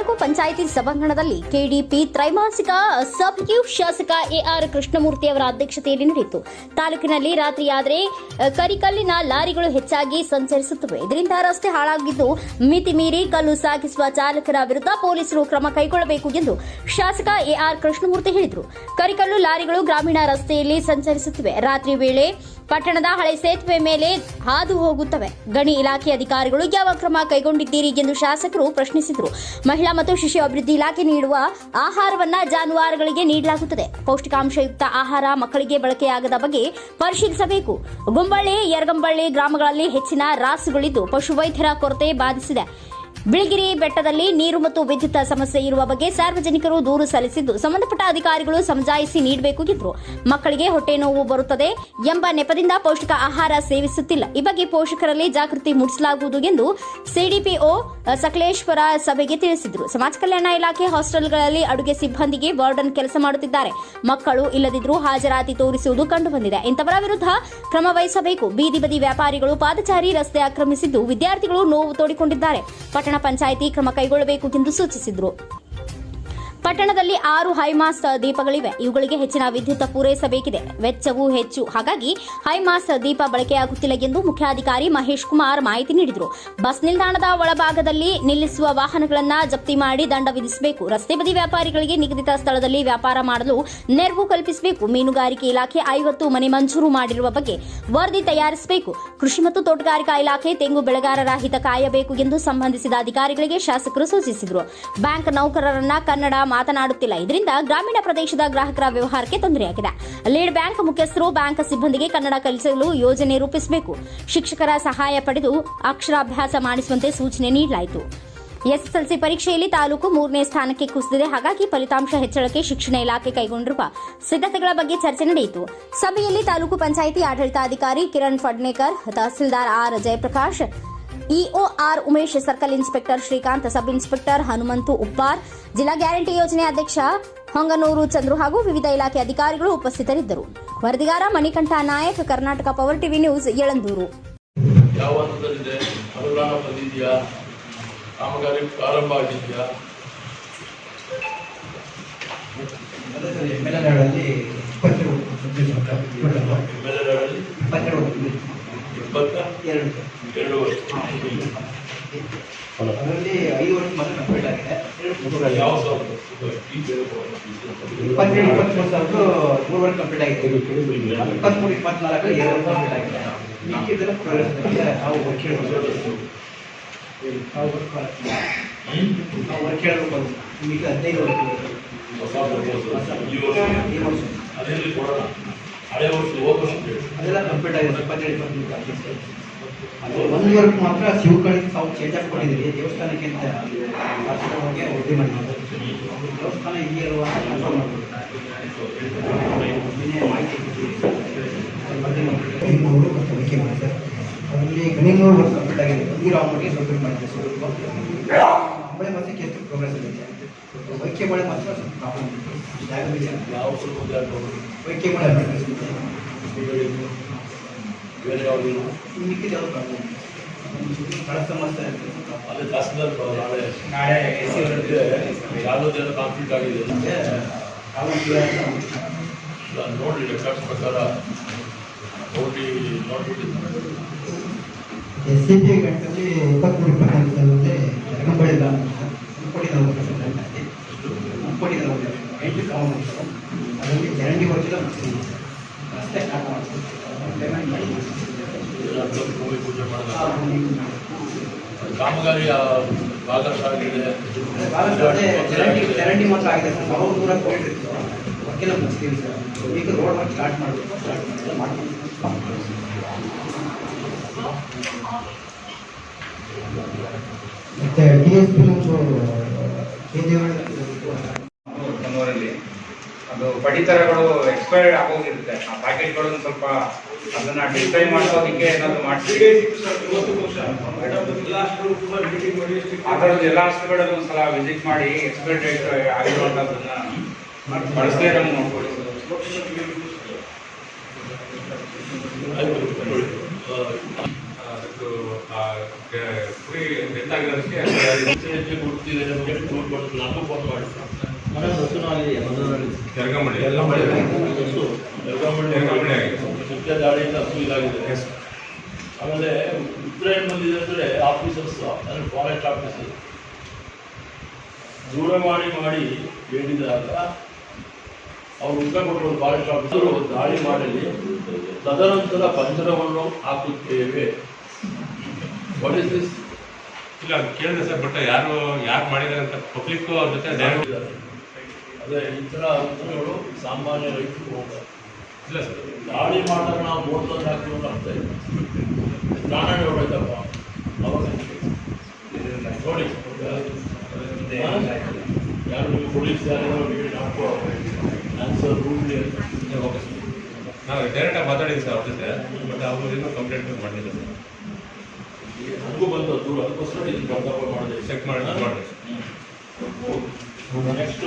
ತಾಲೂಕು ಪಂಚಾಯಿತಿ ಸಭಾಂಗಣದಲ್ಲಿ ಕೆಡಿಪಿ ತ್ರೈಮಾಸಿಕ ಸಭೆಯು ಶಾಸಕ ಎಆರ್ ಕೃಷ್ಣಮೂರ್ತಿ ಅವರ ಅಧ್ಯಕ್ಷತೆಯಲ್ಲಿ ನಡೆಯಿತು. ತಾಲೂಕಿನಲ್ಲಿ ರಾತ್ರಿಯಾದರೆ ಕರಿಕಲ್ಲಿನ ಲಾರಿಗಳು ಹೆಚ್ಚಾಗಿ ಸಂಚರಿಸುತ್ತವೆ. ಇದರಿಂದ ರಸ್ತೆ ಹಾಳಾಗಿದ್ದು ಮಿತಿ ಮೀರಿ ಕಲ್ಲು ಸಾಗಿಸುವ ಚಾಲಕರ ವಿರುದ್ಧ ಪೊಲೀಸರು ಕ್ರಮ ಕೈಗೊಳ್ಳಬೇಕು ಎಂದು ಶಾಸಕ ಎಆರ್ ಕೃಷ್ಣಮೂರ್ತಿ ಹೇಳಿದರು. ಕರಿಕಲ್ಲು ಲಾರಿಗಳು ಗ್ರಾಮೀಣ ರಸ್ತೆಯಲ್ಲಿ ಸಂಚರಿಸುತ್ತಿವೆ. ರಾತ್ರಿ ವೇಳೆ ಪಟ್ಟಣದ ಹಳೆ ಸೇತುವೆ ಮೇಲೆ ಹಾದು ಹೋಗುತ್ತವೆ. ಗಣಿ ಇಲಾಖೆ ಅಧಿಕಾರಿಗಳು ಯಾವ ಕ್ರಮ ಕೈಗೊಂಡಿದ್ದೀರಿ ಎಂದು ಶಾಸಕರು ಪ್ರಶ್ನಿಸಿದರು. ಮಹಿಳಾ ಮತ್ತು ಶಿಶು ಅಭಿವೃದ್ಧಿ ಇಲಾಖೆ ನೀಡುವ ಆಹಾರವನ್ನ ಜಾನುವಾರುಗಳಿಗೆ ನೀಡಲಾಗುತ್ತದೆ. ಪೌಷ್ಟಿಕಾಂಶಯುಕ್ತ ಆಹಾರ ಮಕ್ಕಳಿಗೆ ಬಳಕೆಯಾಗದ ಬಗ್ಗೆ ಪರಿಶೀಲಿಸಬೇಕು. ಗುಂಬಳ್ಳಿ, ಯರಗಂಬಳ್ಳಿ ಗ್ರಾಮಗಳಲ್ಲಿ ಹೆಚ್ಚಿನ ರಾಸುಗಳಿದ್ದು ಪಶುವೈದ್ಯರ ಕೊರತೆ ಬಾಧಿಸಿದೆ. ಬಿಳಿಗಿರಿ ಬೆಟ್ಟದಲ್ಲಿ ನೀರು ಮತ್ತು ವಿದ್ಯುತ್ ಸಮಸ್ಯೆ ಇರುವ ಬಗ್ಗೆ ಸಾರ್ವಜನಿಕರು ದೂರು ಸಲ್ಲಿಸಿದ್ದು, ಸಂಬಂಧಪಟ್ಟ ಅಧಿಕಾರಿಗಳು ಸಮಜಾಯಿಸಿ ನೀಡಬೇಕು ಎಂದರು. ಮಕ್ಕಳಿಗೆ ಹೊಟ್ಟೆ ನೋವು ಬರುತ್ತದೆ ಎಂಬ ನೆಪದಿಂದ ಪೌಷ್ಟಿಕ ಆಹಾರ ಸೇವಿಸುತ್ತಿಲ್ಲ. ಈ ಬಗ್ಗೆ ಪೋಷಕರಲ್ಲಿ ಜಾಗೃತಿ ಮೂಡಿಸಲಾಗುವುದು ಎಂದು ಸಿಡಿಪಿಒ ಸಕಲೇಶ್ವರ ಸಭೆಗೆ ತಿಳಿಸಿದರು. ಸಮಾಜ ಕಲ್ಯಾಣ ಇಲಾಖೆ ಹಾಸ್ಟೆಲ್ಗಳಲ್ಲಿ ಅಡುಗೆ ಸಿಬ್ಬಂದಿಗೆ ವಾರ್ಡನ್ ಕೆಲಸ ಮಾಡುತ್ತಿದ್ದಾರೆ. ಮಕ್ಕಳು ಇಲ್ಲದಿದ್ದರೂ ಹಾಜರಾತಿ ತೋರಿಸುವುದು ಕಂಡುಬಂದಿದೆ. ಇಂಥವರ ವಿರುದ್ಧ ಕ್ರಮ ವಹಿಸಬೇಕು. ಬೀದಿ ಬದಿ ವ್ಯಾಪಾರಿಗಳು ಪಾದಚಾರಿ ರಸ್ತೆ ಆಕ್ರಮಿಸಿದ್ದು, ವಿದ್ಯಾರ್ಥಿಗಳು ನೋವು ತೋಡಿಕೊಂಡಿದ್ದಾರೆ. ಪಂಚಾಯಿತಿ ಕ್ರಮ ಕೈಗೊಳ್ಳಬೇಕು ಎಂದು ಸೂಚಿಸಿದರು. ಪಟ್ಟಣದಲ್ಲಿ ಆರು ಹೈಮಾಸ್ ದೀಪಗಳಿವೆ. ಇವುಗಳಿಗೆ ಹೆಚ್ಚಿನ ವಿದ್ಯುತ್ ಪೂರೈಸಬೇಕಿದೆ. ವೆಚ್ಚವೂ ಹೆಚ್ಚು. ಹಾಗಾಗಿ ಹೈಮಾಸ್ ದೀಪ ಬಳಕೆಯಾಗುತ್ತಿಲ್ಲ ಎಂದು ಮುಖ್ಯಾಧಿಕಾರಿ ಮಹೇಶ್ ಕುಮಾರ್ ಮಾಹಿತಿ ನೀಡಿದರು. ಬಸ್ ನಿಲ್ದಾಣದ ಒಳಭಾಗದಲ್ಲಿ ನಿಲ್ಲಿಸುವ ವಾಹನಗಳನ್ನು ಜಪ್ತಿ ಮಾಡಿ ದಂಡ ವಿಧಿಸಬೇಕು. ರಸ್ತೆ ಬದಿ ವ್ಯಾಪಾರಿಗಳಿಗೆ ನಿಗದಿತ ಸ್ಥಳದಲ್ಲಿ ವ್ಯಾಪಾರ ಮಾಡಲು ನೆರವು ಕಲ್ಪಿಸಬೇಕು. ಮೀನುಗಾರಿಕೆ ಇಲಾಖೆ ಐವತ್ತು ಮನೆ ಮಂಜೂರು ಮಾಡಿರುವ ಬಗ್ಗೆ ವರದಿ ತಯಾರಿಸಬೇಕು. ಕೃಷಿ ಮತ್ತು ತೋಟಗಾರಿಕಾ ಇಲಾಖೆ ತೆಂಗು ಬೆಳೆಗಾರರ ಹಿತ ಕಾಯಬೇಕು ಎಂದು ಸಂಬಂಧಿಸಿದ ಅಧಿಕಾರಿಗಳಿಗೆ ಶಾಸಕರು ಸೂಚಿಸಿದರು. ಬ್ಯಾಂಕ್ ನೌಕರರನ್ನ ಕನ್ನಡ ಮಾತನಾಡುತ್ತಿಲ್ಲ. ಇದರಿಂದ ಗ್ರಾಮೀಣ ಪ್ರದೇಶದ ಗ್ರಾಹಕರ ವ್ಯವಹಾರಕ್ಕೆ ತೊಂದರೆಯಾಗಿದೆ. ಲೀಡ್ ಬ್ಯಾಂಕ್ ಮುಖ್ಯಸ್ಥರು ಬ್ಯಾಂಕ್ ಸಿಬ್ಬಂದಿಗೆ ಕನ್ನಡ ಕಲಿಸಲು ಯೋಜನೆ ರೂಪಿಸಬೇಕು. ಶಿಕ್ಷಕರ ಸಹಾಯ ಪಡೆದು ಅಕ್ಷರಾಭ್ಯಾಸ ಮಾಡಿಸುವಂತೆ ಸೂಚನೆ ನೀಡಲಾಯಿತು. ಎಸ್ಎಸ್ಎಲ್ಸಿ ಪರೀಕ್ಷೆಯಲ್ಲಿ ತಾಲೂಕು ಮೂರನೇ ಸ್ಥಾನಕ್ಕೆ ಕುಸಿದಿದೆ. ಹಾಗಾಗಿ ಫಲಿತಾಂಶ ಹೆಚ್ಚಳಕ್ಕೆ ಶಿಕ್ಷಣ ಇಲಾಖೆ ಕೈಗೊಂಡಿರುವ ಸಿದ್ಧತೆಗಳ ಬಗ್ಗೆ ಚರ್ಚೆ ನಡೆಯಿತು. ಸಭೆಯಲ್ಲಿ ತಾಲೂಕು ಪಂಚಾಯಿತಿ ಆಡಳಿತಾಧಿಕಾರಿ Kiran Phadnekar, tahsildar R. Jayaprakash EO R Umesh circle inspector Srikanth sub inspector Hanumanthu Uppar ಜಿಲ್ಲಾ ಗ್ಯಾರಂಟಿ ಯೋಜನೆ ಅಧ್ಯಕ್ಷ ಹೊಂಗನೂರು ಚಂದ್ರು ಹಾಗೂ ವಿವಿಧ ಇಲಾಖೆ ಅಧಿಕಾರಿಗಳು ಉಪಸ್ಥಿತರಿದ್ದರು. ವರದಿಗಾರ Manikanta Nayak Karnataka power TV news Yelandur. ಕಾಮಗಾರಿ ಪ್ರಾರಂಭ ಆಗಿದೆಯಾ? ಇಪ್ಪತ್ತೆರಡು ಮೇಲೆರಡಲ್ಲಿ ಇಪ್ಪತ್ತೆರಡು ಇಪ್ಪತ್ತ ಎರಡು ಎರಡು ವರ್ಷ ಅದರಲ್ಲಿ ಐದು ವರ್ಷ ಮಾತ್ರ ಕಂಪ್ಲೀಟ್ ಆಗಿದೆ. ಇಪ್ಪತ್ತೆರಡು ಇಪ್ಪತ್ಮೂರು ಸಾವಿರದ ಮೂರು ವರ್ಷ ಕಂಪ್ಲೀಟ್ ಆಗಿದೆ. ಇಪ್ಪತ್ಮೂರು ಇಪ್ಪತ್ನಾಲ್ಕು ಎರಡು ವರ್ಷ ಕಂಪ್ಲೀಟ್ ಆಗಿದೆ. ಮಿಕ್ಕಿದ್ದೆಲ್ಲ ಪ್ರೋಗ್ರೆಸ್ ಆಗಿದೆ ನಾವು ವರ್ಕ್ ಹೇಳ್ಬೋದು ನಾವು ಮಾಡ್ತೀವಿ. ನಾವು ವರ್ಕ್ ಹೇಳ್ಬೇಕು ಅಂತ ಈಗ ಹದಿನೈದು ವರ್ಷ. ಅದೆಲ್ಲ ಕಂಪ್ಲೀಟ್ ಆಗಿದೆ. ಇಪ್ಪತ್ತೇಳು ಇಪ್ಪತ್ಮೂರು ಅದು ಒಂದು ವರ್ಕ್ ಮಾತ್ರ ಶಿವಕಳಿ ತಾವು ಚೇಂಜ್ ಆಗಿ ಕೊಟ್ಟಿದ್ದೀರಿ ದೇವಸ್ಥಾನಕ್ಕೆ ಅಂತ ವಾರ್ಷಿಕವಾಗಿ ವೃದ್ಧಿ ಮಾಡಿದ್ದೀವಿ ದೇವಸ್ಥಾನ ಇಲ್ಲಿ ಇರುವ ಕನ್ಫರ್ಮ್ ನಿನ್ನೆ ಮಾಹಿತಿ ಮತ್ತು ಮಾಡಿದ್ದಾರೆ ಅದರಲ್ಲಿ ಗಣಿನವರು ವರ್ಕ್ ಕಂಪ್ಲೀಟ್ ಆಗಿದೆ ಸಬ್ಮಿಟ್ ಮಾಡಿದೆ ಸ್ವಲ್ಪ ಮಳೆ ಮತ್ತೆ ಎಷ್ಟು ಪ್ರೋಗ್ರೆಸ್ ಇದೆ. ವೈಕೆ ಮಳೆ ಮಾತ್ರ ಸ್ವಲ್ಪ ಪ್ರಾಬ್ಲಮ್ ಯಾವ ವೈಕೆ ಮಳೆ ಇದೆ. ಬೇರೆ ಯಾವುದು ಮಿಕ್ಕಿದ ಯಾವ್ದು ಪ್ರಾಬ್ಲಮ್ ಸ್ಥಳ ಸಮಸ್ಯೆ ಇದೆ. ಅದೇ ತಹಸೀಲ್ದಾರ್ ನಾಳೆ ನಾಳೆ ಎಸ್ ಸಿ ಇದೆ ಯಾವುದೆಲ್ಲ ಕಾನ್ಫ್ಲಿಕ್ಟ್ ಆಗಿದೆ ಮತ್ತೆ ಕಾನೂನು ಕ್ಲಿಯರ್ ಅಂತ ನಾನು ನೋಡಿ ರೆಕಾರ್ಡ್ಸ್ ಪ್ರಕಾರ ನೋಡಿ ನೋಡ್ಬಿಟ್ಟಿದ್ದಾರೆ ಎಸ್ ಸಿ ಪಿ ಗಂಟಲ್ಲಿ ಇಪ್ಪತ್ತ್ಮೂರು ಇಪ್ಪತ್ನಾಲ್ಕು ಸಾವಿರದಲ್ಲಿ ಇದೆಲ್ಲ ಭೂಮಿ ಪೂಜೆ ಆ ಮಾಡಿದಾಗ ಭೂಮಿ- ಕಾಮಗಾರಿ ಭಾಗಶಃ ಆಗಿದೆ ಭಾಳ ಅದೇ ಚರಂಡಿ ಚರಂಡಿ ಮಾತ್ರ ಆಗಿದೆ ಸರ್ ಸಾವಿರ ನೂರ ಕೋಟಿ ಇತ್ತು ವಕೀಲ ಮುಗಿಸ್ತೀವಿ ಸರ್ ಈಗ ರೋಡ್ ವರ್ಕ್ ಸ್ಟಾರ್ಟ್ ಮಾಡಬೇಕು ಸ್ಟಾರ್ಟ್ ಮಾಡಿದ್ರೆ ಮಾಡ್ತೀವಿ ಮತ್ತೆ ಡಿ ಎಸ್ ಪಿ ನಮ್ಮದು ಕೆ ನಮ್ಮೂರಲ್ಲಿ ಅದು ಪಡಿತರಗಳು ಎಕ್ಸ್ಪೈರ್ಡ್ ಆಗೋಗಿರುತ್ತೆ ಆ ಪ್ಯಾಕೆಟ್ಗಳನ್ನು ಸ್ವಲ್ಪ ಅದನ್ನ ಡಿಸ್ಪ್ಲೇ ಮಾಡೋದಕ್ಕೆ ಏನಾದರೂ ಮಾಡ್ತೀವಿ ಎಲ್ಲ ಹಾಸ್ಪಿಟಲ್ ಒಂದ್ಸಲ ವಿಸಿಟ್ ಮಾಡಿ ಎಕ್ಸ್ಪೈರ್ ಡೇಟ್ ಆಗಿರುವಂಥದ್ದನ್ನ ಬಳಸದೇ ನಮ್ಗೆ ನೋಡ್ಕೊಳ್ಳಿ ಅದಕ್ಕೂ ಕುರಿ ಗುರುತಿದೆ ನಮಗೆ ಫೋನ್ ಮಾಡಿ ಮುಖ್ಯ ದಾಳಿಯಿಂದ ಹಸು ಇದಾಗಿದೆ Yes. ಆಮೇಲೆ ಉತ್ತರ ಏನು ಬಂದಿದೆ ಅಂದರೆ ಆಫೀಸರ್ಸ್ ಅಂದರೆ ಫಾರೆಸ್ಟ್ ಆಫೀಸರ್ ದೂರ ಮಾಡಿ ಮಾಡಿ ಹೇಳಿದಾಗ ಅವರು ಉತ್ತರ ಕೊಟ್ಟರು ಫಾರೆಸ್ಟ್ ಆಫೀಸರು ದಾಳಿ ಮಾಡಲಿ. ತದನಂತರ ಪಂಜರವನ್ನು ಹಾಕುತ್ತೇವೆ. ವಾಟ್ ಇಸ್ ದಿಸ್ ಇಲ್ಲ ಕೇಳಿದೆ ಸರ್ ಬಟ್ ಯಾರು ಯಾರು ಮಾಡಿದ್ದಾರೆ ಅಂತ ಪಬ್ಲಿಕ್ ಅವ್ರ ಜೊತೆ ಅದೇ ಈ ಥರ ಉತ್ತರಗಳು ಸಾಮಾನ್ಯ ರೈತರು ಹೋಗ್ತಾರೆ. ಇಲ್ಲ ಸರ್. ದಾಳಿ ಮಾಡಿದಾಗ ನಾವು ತಂದು ಹಾಕ್ತೀವಿ ಅಂತ ಅರ್ಥ ಇಲ್ಲ. ಪ್ರಾಣಾಣಿ ಹೊರಟಪ್ಪ ಅವಾಗ ನೋಡಿ. ಯಾರು ನೀವು ಪೊಲೀಸ್ ಯಾರು ಹೇಳಿ ನಾಲ್ಕು ಆನ್ಸರ್ ರೂಲ್ ಓಕೆ ಸರ್. ನಾವು ಡೈರೆಕ್ಟಾಗಿ ಮಾತಾಡಿದ್ವಿ ಸರ್ ಅವ್ರ ಜೊತೆ ಬಟ್ ಅವರು ಏನೂ ಕಂಪ್ಲೇಂಟ್ ಮಾಡಲಿಲ್ಲ ಸರ್. ಹಂಗೂ ಬಂತು ದೂರ. ಅದಕ್ಕೋಸ್ಕರ ಇದು ಮಾಡಿದೆ. ಚೆಕ್ ಮಾಡಿ ಮಾಡಿದೆ ನೆಕ್ಸ್ಟ್